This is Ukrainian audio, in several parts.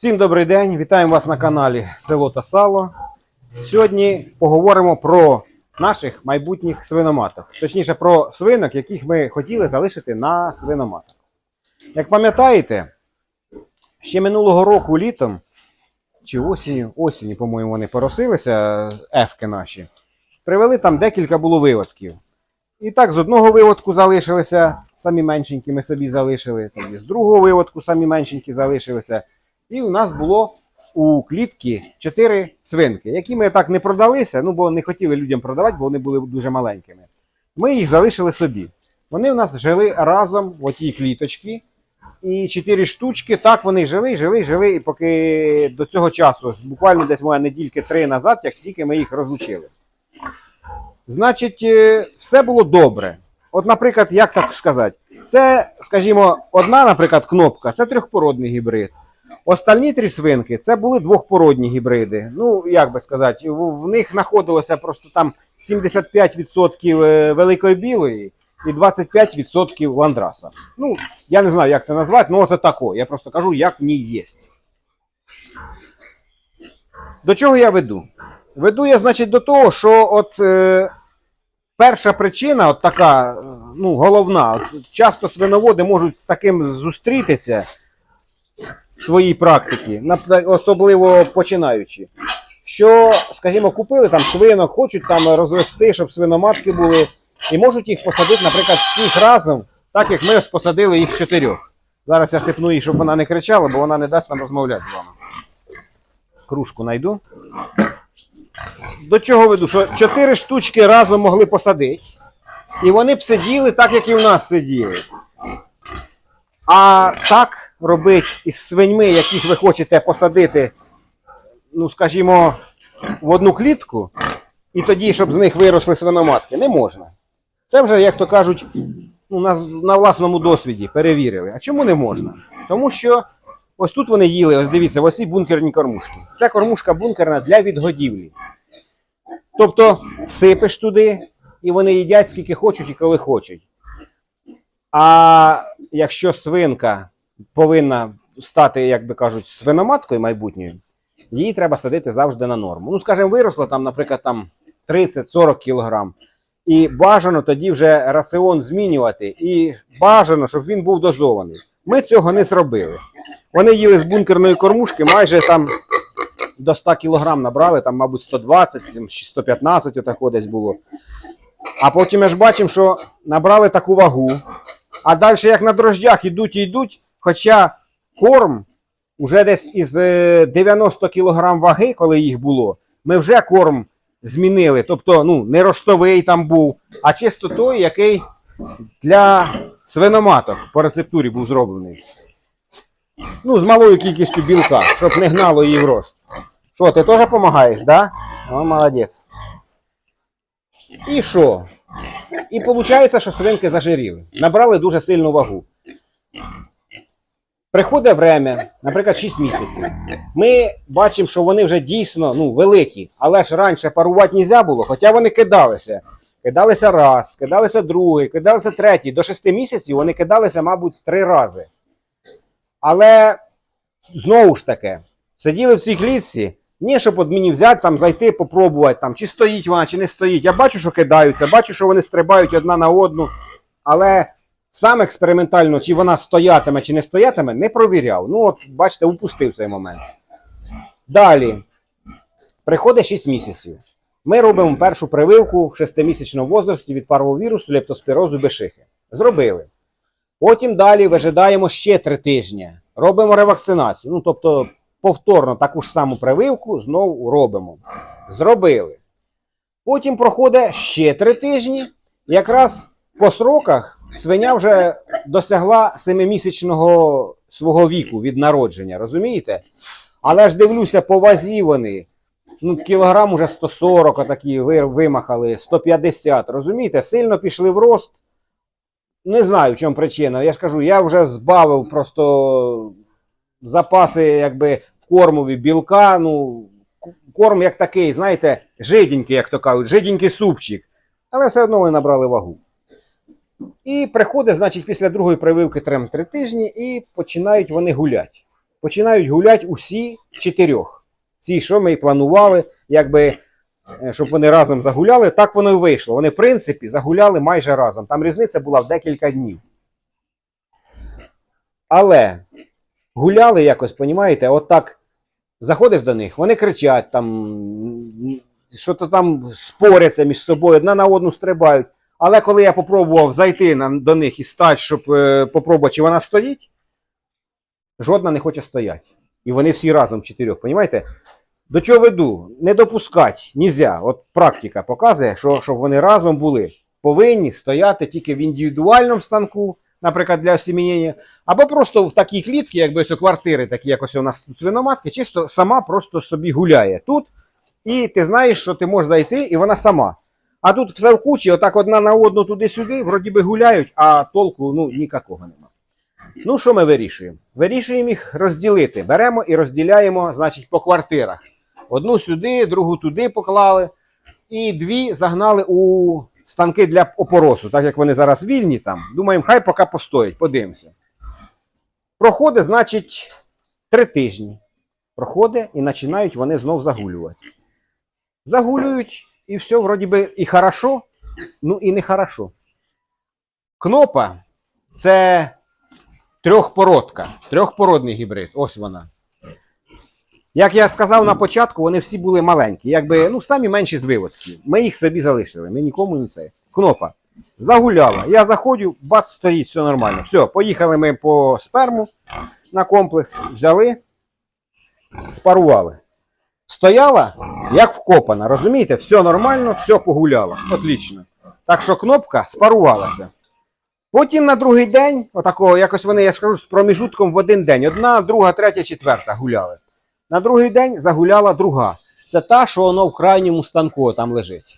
Всім добрий день, вітаємо вас на каналі Село та Сало. Сьогодні поговоримо про наших майбутніх свиноматок, точніше про свинок, яких ми хотіли залишити на свиноматок. Як пам'ятаєте, ще минулого року літом чи осінню, осінню, по-моєму, вони поросилися, ефки наші, привели там декілька було виводків. І так, з одного виводку залишилися, самі меншенькі ми собі залишили, тоді з другого виводку самі меншенькі залишилися. І у нас було у клітці 4 свинки, які ми так не продалися, ну бо не хотіли людям продавати, бо вони були дуже маленькими. Ми їх залишили собі. Вони у нас жили разом в отій кліточці. І 4 штучки, так вони жили, жили, жили, і поки до цього часу, буквально десь моя недільки три назад, як тільки ми їх розлучили. Значить, е, все було добре. От, наприклад, як так сказати, це, скажімо, одна, наприклад, кнопка це трьохпородний гібрид. Остальні три свинки це були двохпородні гібриди. Ну, як би сказати, в, них знаходилося просто там 75% е, великої білої і 25% ландраса. Ну, я не знаю, як це назвати, але це тако. Я просто кажу, як в ній є. До чого я веду? Веду я, значить, до того, що от е, перша причина, от така, е, ну, головна, от, часто свиноводи можуть з таким зустрітися своїй практиці, особливо починаючи. Що, скажімо, купили там свинок, хочуть там розвести, щоб свиноматки були, і можуть їх посадити, наприклад, всіх разом, так як ми посадили їх чотирьох. Зараз я сипну її, щоб вона не кричала, бо вона не дасть нам розмовляти з вами. Кружку знайду. До чого веду? Що чотири штучки разом могли посадити, і вони б сиділи так, як і в нас сиділи. А так робить із свиньми, яких ви хочете посадити, ну, скажімо, в одну клітку, і тоді, щоб з них виросли свиноматки, не можна. Це вже, як то кажуть, ну, на, на власному досвіді перевірили. А чому не можна? Тому що ось тут вони їли, ось дивіться, ось ці бункерні кормушки. Ця кормушка бункерна для відгодівлі. Тобто сипеш туди, і вони їдять скільки хочуть і коли хочуть. А якщо свинка повинна стати, як би кажуть, свиноматкою майбутньою, її треба садити завжди на норму. Ну, скажімо, виросло там, наприклад, там 30-40 кілограм. І бажано тоді вже раціон змінювати. І бажано, щоб він був дозований. Ми цього не зробили. Вони їли з бункерної кормушки майже там до 100 кілограм набрали, там, мабуть, 120 чи 115 отако десь було. А потім ми ж бачимо, що набрали таку вагу. А далі, як на дрожжах, йдуть і йдуть, хоча корм уже десь із е, 90 кг ваги, коли їх було, ми вже корм змінили. Тобто, ну, не ростовий там був, а чисто той, який для свиноматок по рецептурі був зроблений. Ну, з малою кількістю білка, щоб не гнало її в рост. Що, ти теж допомагаєш, да? О, молодець. І що? І виходить, що свинки зажиріли. Набрали дуже сильну вагу. Приходить время, наприклад, 6 місяців. Ми бачимо, що вони вже дійсно ну, великі, але ж раніше парувати не можна було, хоча вони кидалися. Кидалися раз, кидалися другий, кидалися третій. До 6 місяців вони кидалися, мабуть, три рази. Але знову ж таки, сиділи в цій клітці, ні, щоб от мені взяти, там, зайти, попробувати, там, чи стоїть вона, чи не стоїть. Я бачу, що кидаються, бачу, що вони стрибають одна на одну. Але сам експериментально, чи вона стоятиме, чи не стоятиме, не провіряв. Ну, от, бачите, упустив цей момент. Далі. Приходить 6 місяців. Ми робимо першу прививку в 6-місячному возрасті від парвовірусу лептоспірозу бешихи. Зробили. Потім далі вижидаємо ще 3 тижні. Робимо ревакцинацію. Ну, тобто, повторно таку ж саму прививку знову робимо. Зробили. Потім проходить ще 3 тижні. Якраз по сроках свиня вже досягла 7-місячного свого віку від народження, розумієте? Але ж дивлюся, по вазі вони. Ну, кілограм уже 140 отакі вимахали, 150. Розумієте, сильно пішли в рост. Не знаю, в чому причина. Я ж кажу, я вже збавив просто запаси якби, кормові білка. Ну, корм як такий, знаєте, жиденький, як то кажуть, жиденький супчик. Але все одно вони набрали вагу. І приходить, значить, після другої прививки 3 тижні і починають вони гуляти. починають гуляти усі чотирьох. Ці, що ми і планували, якби, е, щоб вони разом загуляли, так воно і вийшло. Вони, в принципі, загуляли майже разом. Там різниця була в декілька днів. Але гуляли якось, понімаєте, от так заходиш до них, вони кричать там, що-то там споряться між собою, одна на одну стрибають. Але коли я попробував зайти на, до них і стати, щоб е, попробувати, чи вона стоїть, жодна не хоче стояти. І вони всі разом чотирьох, понімаєте? До чого веду? Не допускати, нельзя. От практика показує, що щоб вони разом були. Повинні стояти тільки в індивідуальному станку, наприклад, для осімінення, або просто в такій клітці, якби ось у квартири, такі як ось у нас тут свиноматки, чисто сама просто собі гуляє тут. І ти знаєш, що ти можеш зайти, і вона сама. А тут все в кучі, отак одна на одну туди-сюди, вроді би гуляють, а толку ну, ніякого нема. Ну, що ми вирішуємо? Вирішуємо їх розділити. Беремо і розділяємо, значить, по квартирах. Одну сюди, другу туди поклали, і дві загнали у станки для опоросу, так як вони зараз вільні там. Думаємо, хай поки постоять, подивимося. Проходить, значить, три тижні. Проходить і починають вони знов загулювати. Загулюють, і все, вроді би, і хорошо, ну і не хорошо. Кнопа це трьохпородка, трьохпородний гібрид. Ось вона. Як я сказав на початку, вони всі були маленькі, якби ну, самі менші з виводків. Ми їх собі залишили, ми нікому не це. Кнопа. Загуляла. Я заходжу, бац, стоїть, все нормально. Все, поїхали ми по сперму на комплекс, взяли, спарували. Стояла, як вкопана, розумієте? Все нормально, все погуляло. Отлично. Так що кнопка спарувалася. Потім на другий день, отакого, якось вони, я скажу, з проміжутком в один день. Одна, друга, третя, четверта гуляли. На другий день загуляла друга. Це та, що воно в крайньому станку там лежить.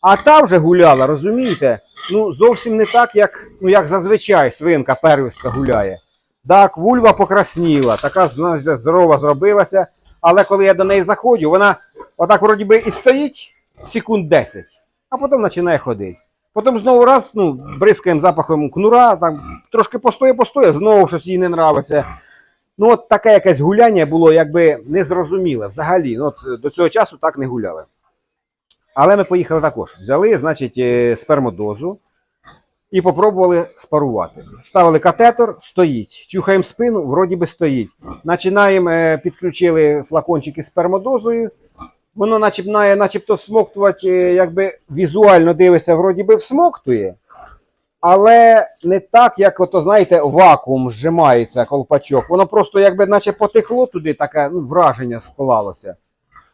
А та вже гуляла, розумієте? Ну, зовсім не так, як, ну, як зазвичай свинка первістка гуляє. Так, вульва покрасніла, така здорова зробилася. Але коли я до неї заходжу, вона отак вроді би і стоїть секунд 10, а потім починає ходити. Потім знову раз, ну, бризкаємо запахом кнура, там трошки постоє, постоє, знову щось їй не нравиться. Ну, от таке якесь гуляння було якби незрозуміле взагалі. Ну, от, до цього часу так не гуляли. Але ми поїхали також. Взяли, значить, е, спермодозу і попробували спарувати. Ставили катетор, стоїть. Чухаємо спину, вроді би стоїть. Починаємо, е, підключили флакончики з спермодозою. Воно начеб, начебто всмоктувати, е, якби візуально дивишся, вроді би всмоктує. Але не так, як ото, знаєте, вакуум зжимається колпачок. Воно просто якби наче потекло туди, таке ну, враження склалося.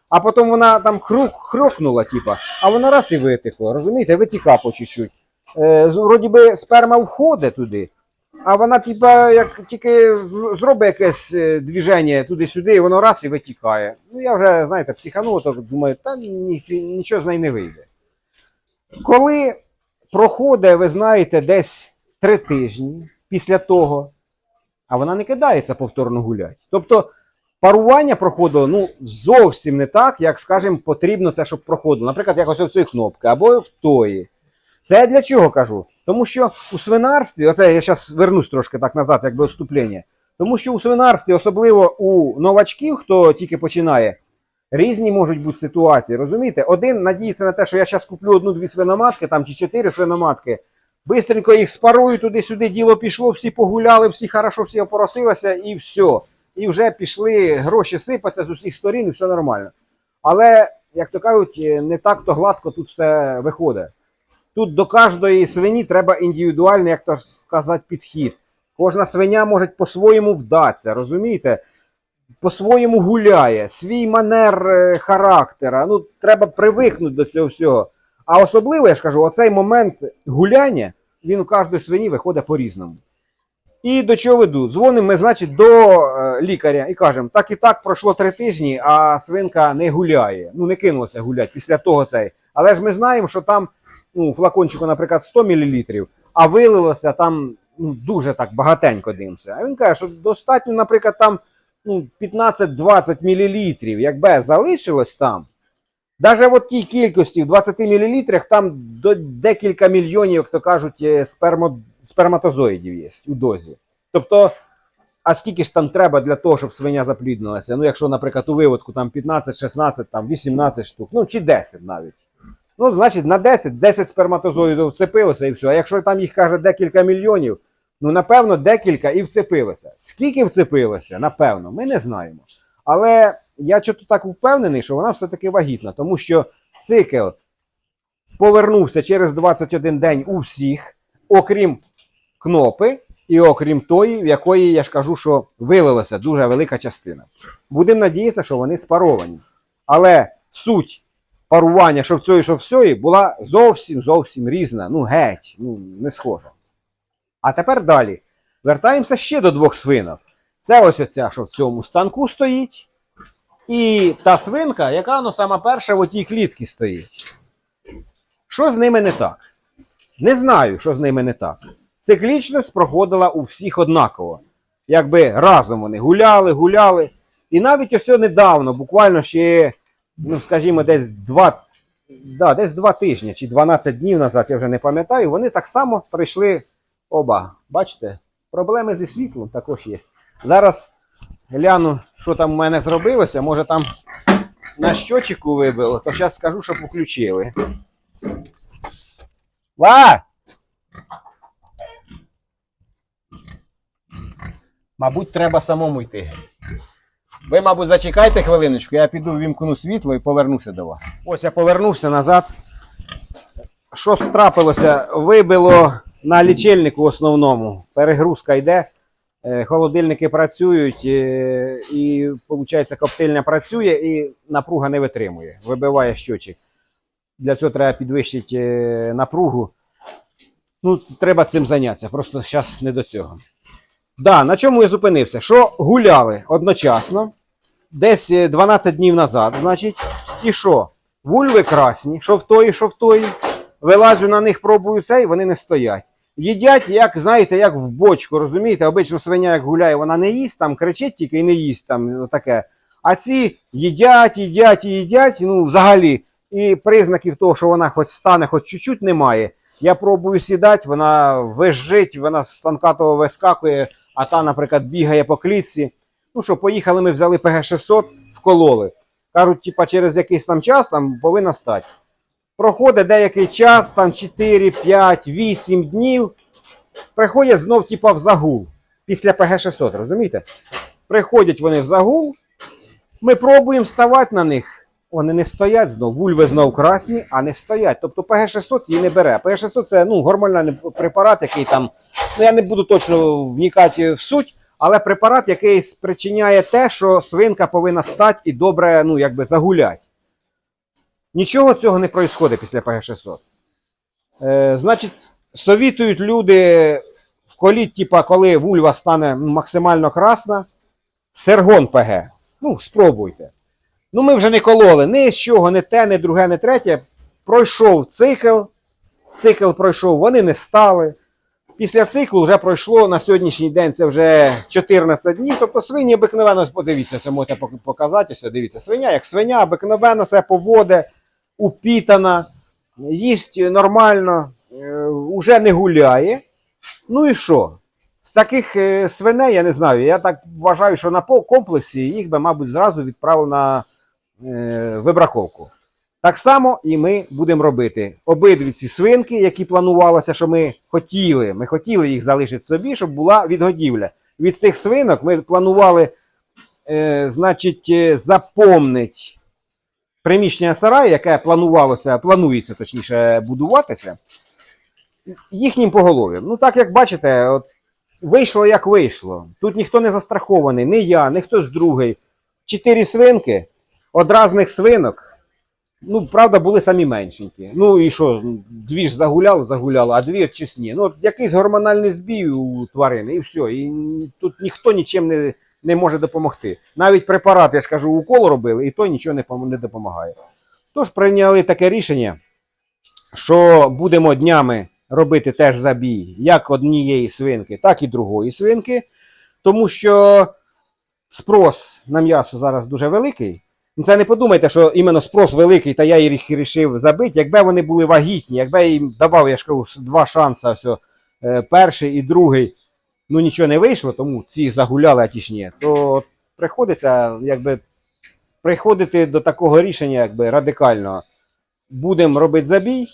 А потім вона там хрук, хрюкнула, типа, а вона раз і витекло. Розумієте, витіка по чуть-чуть. Е, вроді би сперма входить туди, а вона, типа, як тільки зробить якесь е, движення туди-сюди, і воно раз і витікає. Ну, я вже, знаєте, психанув, то думаю, та ніфі- нічого з неї не вийде. Коли проходить, ви знаєте, десь три тижні після того, а вона не кидається повторно гуляти. Тобто парування проходило ну, зовсім не так, як, скажімо, потрібно це, щоб проходило. Наприклад, якось в цієї кнопки або в тої. Це я для чого кажу? Тому що у свинарстві, оце я зараз вернусь трошки так назад, якби вступлення. Тому що у свинарстві, особливо у новачків, хто тільки починає, різні можуть бути ситуації. Розумієте? Один надіється на те, що я зараз куплю одну-дві свиноматки там, чи чотири свиноматки. Бистренько їх спарую туди-сюди, діло пішло, всі погуляли, всі хорошо, всі опоросилися і все. І вже пішли гроші сипаться з усіх сторін, і все нормально. Але, як то кажуть, не так то гладко тут все виходить. Тут до кожної свині треба індивідуальний, як то сказати, підхід. Кожна свиня може по-своєму вдатися, розумієте? По-своєму гуляє, свій манер е, характера. Ну, треба привикнути до цього всього. А особливо, я ж кажу, оцей момент гуляння, він у кожної свині виходить по-різному. І до чого веду? Дзвонимо ми, значить, до е, лікаря і кажемо, так і так пройшло три тижні, а свинка не гуляє. Ну, не кинулася гуляти після того цей. Але ж ми знаємо, що там ну, флакончику, наприклад, 100 мл, а вилилося там ну, дуже так багатенько димся. А він каже, що достатньо, наприклад, там ну, 15-20 мл, якби залишилось там. Навіть в тій кількості в 20 мл там до декілька мільйонів, як то кажуть, е, спермо, сперматозоїдів є у дозі. Тобто а скільки ж там треба для того, щоб свиня запліднилася? Ну, якщо, наприклад, у виводку там 15, 16, там 18 штук, ну чи 10 навіть. Ну, значить, на 10, 10 сперматозоїдів вцепилося і все. А якщо там їх каже декілька мільйонів, ну напевно, декілька і вцепилося. Скільки вцепилося, напевно, ми не знаємо. Але я чого так впевнений, що вона все-таки вагітна, тому що цикл повернувся через 21 день у всіх, окрім кнопи, і окрім тої, в якої я ж кажу, що вилилася дуже велика частина. Будемо надіятися, що вони спаровані. Але суть парування, що в цьої, що в сьої, була зовсім зовсім різна. Ну, геть, ну, не схожа. А тепер далі. Вертаємося ще до двох свинок. Це ось оця, що в цьому станку стоїть. І та свинка, яка ну, сама перша в отій клітці стоїть. Що з ними не так? Не знаю, що з ними не так. Циклічність проходила у всіх однаково. Якби разом вони гуляли, гуляли. І навіть ось недавно, буквально ще, ну, скажімо, десь два, да, десь два тижні чи 12 днів назад, я вже не пам'ятаю, вони так само прийшли оба. Бачите, проблеми зі світлом також є. Зараз гляну, що там у мене зробилося. Може там на щочику вибило, то зараз скажу, щоб включили. Ва! Мабуть, треба самому йти. Ви, мабуть, зачекайте хвилиночку, я піду вімкну світло і повернуся до вас. Ось я повернувся назад. Що трапилося? Вибило на лічильнику основному. Перегрузка йде, е, холодильники працюють, е, і, виходить, коптильня працює і напруга не витримує. Вибиває щочик. Для цього треба підвищити е, напругу. Ну, треба цим зайнятися. Просто зараз не до цього. Да, на чому я зупинився? Що гуляли одночасно, десь е, 12 днів назад, значить, і що? Вульви красні, що в тої, що в тої. Вилазю на них, пробую цей, вони не стоять. Їдять, як, знаєте, як в бочку, розумієте? Обично свиня, як гуляє, вона не їсть, там кричить тільки і не їсть там ну, таке. А ці їдять, їдять їдять, ну, взагалі. І признаків того, що вона хоч стане, хоч чуть-чуть немає. Я пробую сідати, вона визжить, вона з станка того вискакує, а та, наприклад, бігає по клітці. Ну що, поїхали, ми взяли ПГ-600, вкололи. Кажуть, типа, через якийсь там час там повинна стати. Проходить деякий час, там 4, 5, 8 днів. Приходять знов, типа, в загул. Після ПГ-600, розумієте? Приходять вони в загул, ми пробуємо ставати на них. Вони не стоять знов. Вульви знов красні, а не стоять. Тобто ПГ-600 її не бере. ПГ-600 це ну, гормональний препарат, який там. Ну, я не буду точно вникати в суть, але препарат, який спричиняє те, що свинка повинна стати і добре ну, якби загуляти. Нічого цього не відбувається після ПГ-600. Е, значить, совітують люди вколіть, типа, коли вульва стане максимально красна, сергон ПГ. Ну, спробуйте. Ну, ми вже не кололи ні з чого, не те, не друге, не третє. Пройшов цикл. Цикл пройшов, вони не стали. Після циклу вже пройшло на сьогоднішній день це вже 14 днів. Тобто свині обикновено, подивіться, це можете показати. Дивіться, свиня як свиня, обикновено себе поводе, упітана, їсть нормально, е, уже не гуляє. Ну і що? З таких е, свиней, я не знаю, я так вважаю, що на комплексі їх би, мабуть, зразу відправив на е, вибраковку. Так само і ми будемо робити. Обидві ці свинки, які планувалося, що ми хотіли, ми хотіли їх залишити собі, щоб була відгодівля. Від цих свинок ми планували, е, значить, е, заповнить приміщення сараю, яке планувалося, планується точніше будуватися, їхнім поголов'ям. Ну, так як бачите, от, вийшло як вийшло. Тут ніхто не застрахований, ні я, ні хтось другий. Чотири свинки, од разних свинок. Ну, правда, були самі меншенькі. Ну і що, дві ж загуляли, загуляли, а дві чесні. Ну, якийсь гормональний збій у тварини, і все. І тут ніхто нічим не, не може допомогти. Навіть препарат, я ж кажу, укол робили, і то нічого не, допомагає. Тож прийняли таке рішення, що будемо днями робити теж забій як однієї свинки, так і другої свинки, тому що спрос на м'ясо зараз дуже великий. Ну, це не подумайте, що іменно спрос великий, та я їх вирішив забити. Якби вони були вагітні, якби я їм давав, я ж кажу, два шанси, ось, е, перший і другий. Ну нічого не вийшло, тому ці загуляли, а ті ж ні, то приходиться якби приходити до такого рішення, якби радикального. Будемо робити забій.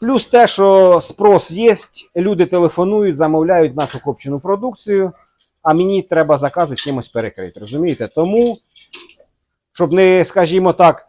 Плюс те, що спрос є, люди телефонують, замовляють нашу копчену продукцію, а мені треба закази чимось перекрити. Розумієте? Тому, щоб не, скажімо так,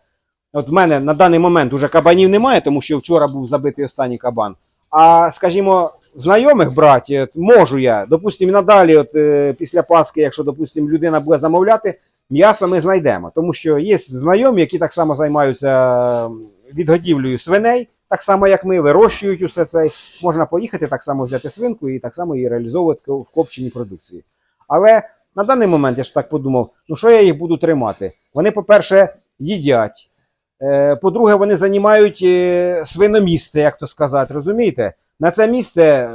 от в мене на даний момент уже кабанів немає, тому що вчора був забитий останній кабан. А, скажімо, знайомих братів можу я, допустимо, надалі, от, е, після Пасхи, якщо, допустимо, людина буде замовляти, м'ясо ми знайдемо. Тому що є знайомі, які так само займаються відгодівлею свиней, так само, як ми, вирощують усе це. Можна поїхати, так само взяти свинку і так само її реалізовувати в копченій продукції. Але на даний момент я ж так подумав: ну що я їх буду тримати? Вони, по-перше, їдять. Е, По-друге, вони займають е, свиномісце, як то сказати, розумієте? На це місце е,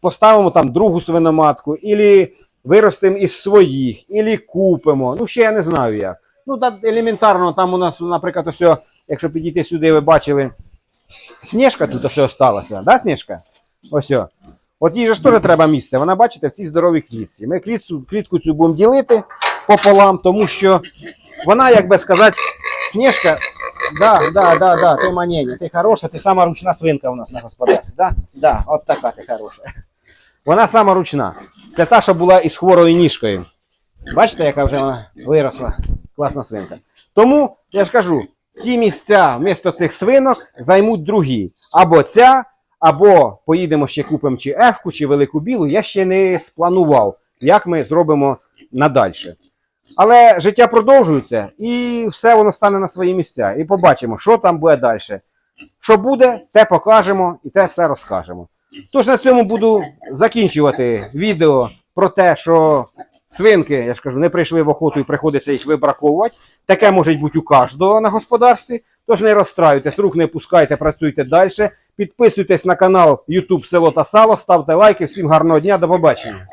поставимо там другу свиноматку, ілі виростимо із своїх, ілі купимо. Ну, ще я не знаю як. Ну, так елементарно, там у нас, наприклад, ось, якщо підійти сюди, ви бачили, Сніжка тут ось осталася, да, Сніжка? Ось. о. От їй же ж теж треба місце. Вона, бачите, в цій здоровій клітці. Ми клітку, клітку цю будемо ділити пополам, тому що вона, як би сказати, Сніжка, да, да, да, да, ти манєня, ти хороша, ти сама ручна свинка у нас на господарстві. Да? Да, от така ти хороша. Вона сама ручна. Це та, що була із хворою ніжкою. Бачите, яка вже вона виросла. Класна свинка. Тому я ж кажу, ті місця вмісто цих свинок займуть другі. Або ця, або поїдемо ще купимо чи ефку, чи велику білу. Я ще не спланував, як ми зробимо надальше. Але життя продовжується, і все воно стане на свої місця. І побачимо, що там буде далі. Що буде, те покажемо і те все розкажемо. Тож на цьому буду закінчувати відео про те, що свинки, я ж кажу, не прийшли в охоту і приходиться їх вибраковувати. Таке може бути у кожного на господарстві. Тож не розстраюйтесь, рук не пускайте, працюйте далі. Підписуйтесь на канал YouTube Село та Сало, ставте лайки. Всім гарного дня, до побачення.